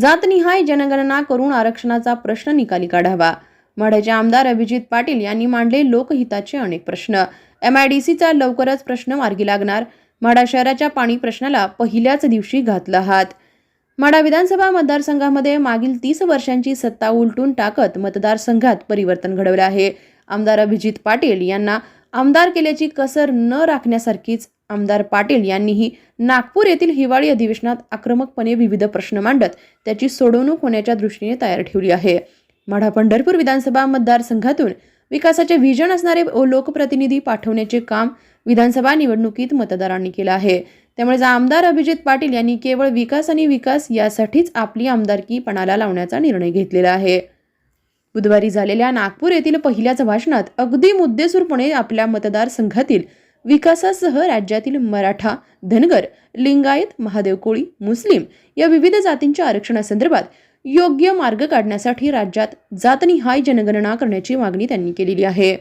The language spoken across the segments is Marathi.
जातनिहाय जनगणना करून आरक्षणाचा प्रश्न निकाली काढावा. माढ्याचे आमदार अभिजित पाटील यांनी मांडले लोकहिताचे अनेक प्रश्न. एम आय डी सीचा लवकरच प्रश्न मार्गी लागणार. माढा शहराच्या पाणी प्रश्नाला पहिल्याच दिवशी घातला हात. माढा विधानसभा मतदारसंघामध्ये मागील तीस वर्षांची सत्ता उलटून टाकत मतदारसंघात परिवर्तन घडवलं आहे. आमदार अभिजित पाटील यांना आमदार केल्याची कसर न राखण्यासारखीच आमदार पाटील यांनीही नागपूर येथील हिवाळी अधिवेशनात आक्रमकपणे विविध प्रश्न मांडत त्याची सोडवणूक होण्याच्या दृष्टीने तयार ठेवली आहे. माढा पंढरपूर विधानसभा मतदारसंघातून विकासाचे व्हिजन असणारे लोकप्रतिनिधी पाठवण्याचे काम विधानसभा निवडणुकीत मतदारांनी केलं आहे. त्यामुळे आमदार अभिजित पाटील यांनी केवळ विकास आणि विकास यासाठीच आपली आमदारकी पणाला लावण्याचा निर्णय घेतलेला आहे. बुधवारी झालेल्या नागपूर येथील पहिल्याच भाषणात अगदी मुद्देसूरपणे आपल्या मतदारसंघातील विकासासह राज्यातील मराठा धनगर लिंगायत महादेव कोळी मुस्लिम या विविध जातींच्या आरक्षणासंदर्भात योग्य मार्ग काढण्यासाठी राज्यात जातनिहाय जनगणना करण्याची मागणी त्यांनी केलेली आहे.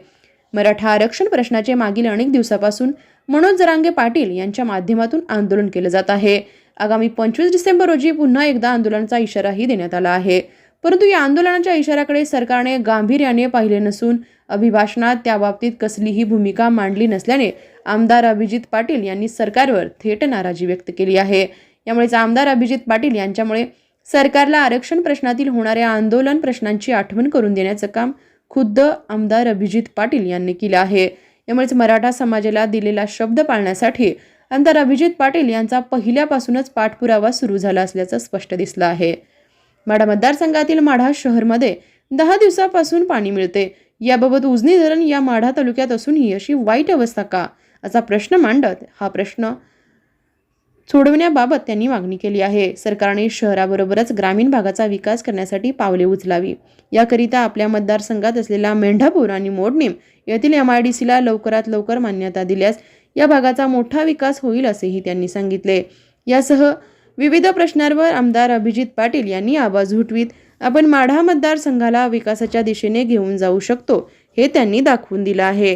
मराठा आरक्षण प्रश्नाचे मागील अनेक दिवसापासून मनोज जरांगे पाटील यांच्या माध्यमातून आंदोलन केलं जात आहे. आगामी पंचवीस डिसेंबर रोजी पुन्हा एकदा आंदोलनाचा इशाराही देण्यात आला आहे. परंतु या आंदोलनाच्या इशाऱ्याकडे सरकारने गांभीर्याने पाहिले नसून अभिभाषणात त्याबाबतीत कसलीही भूमिका मांडली नसल्याने आमदार अभिजित पाटील यांनी सरकारवर थेट नाराजी व्यक्त केली आहे. यामुळेच आमदार अभिजित पाटील यांच्यामुळे सरकारला आरक्षण प्रश्नातील होणाऱ्या आंदोलन प्रश्नांची आठवण करून देण्याचं काम खुद्द आमदार अभिजित पाटील यांनी केलं आहे. यामुळेच मराठा समाजाला दिलेला शब्द पाळण्यासाठी आमदार अभिजित पाटील यांचा पहिल्यापासूनच पाठपुरावा सुरू झाला असल्याचं स्पष्ट दिसलं आहे. माढा मतदारसंघातील माढा शहरमध्ये दहा दिवसापासून पाणी मिळते. याबाबत उजनी धरण या माढा तालुक्यात असूनही अशी वाईट अवस्था का? असा प्रश्न मांडत हा प्रश्न सोडवण्याबाबत त्यांनी मागणी केली आहे. सरकारने शहराबरोबरच ग्रामीण भागाचा विकास करण्यासाठी पावले उचलावी. याकरिता आपल्या मतदारसंघात असलेला मेंढापूर आणि मोडणीम येथील एम आय डी सीला लवकरात लवकर मान्यता दिल्यास या भागाचा मोठा विकास होईल असेही त्यांनी सांगितले. यासह विविध प्रश्नांवर आमदार अभिजित पाटील यांनी आवाज उठवीत आपण माढा मतदारसंघाला विकासाच्या दिशेने घेऊन जाऊ शकतो हे त्यांनी दाखवून दिलं आहे.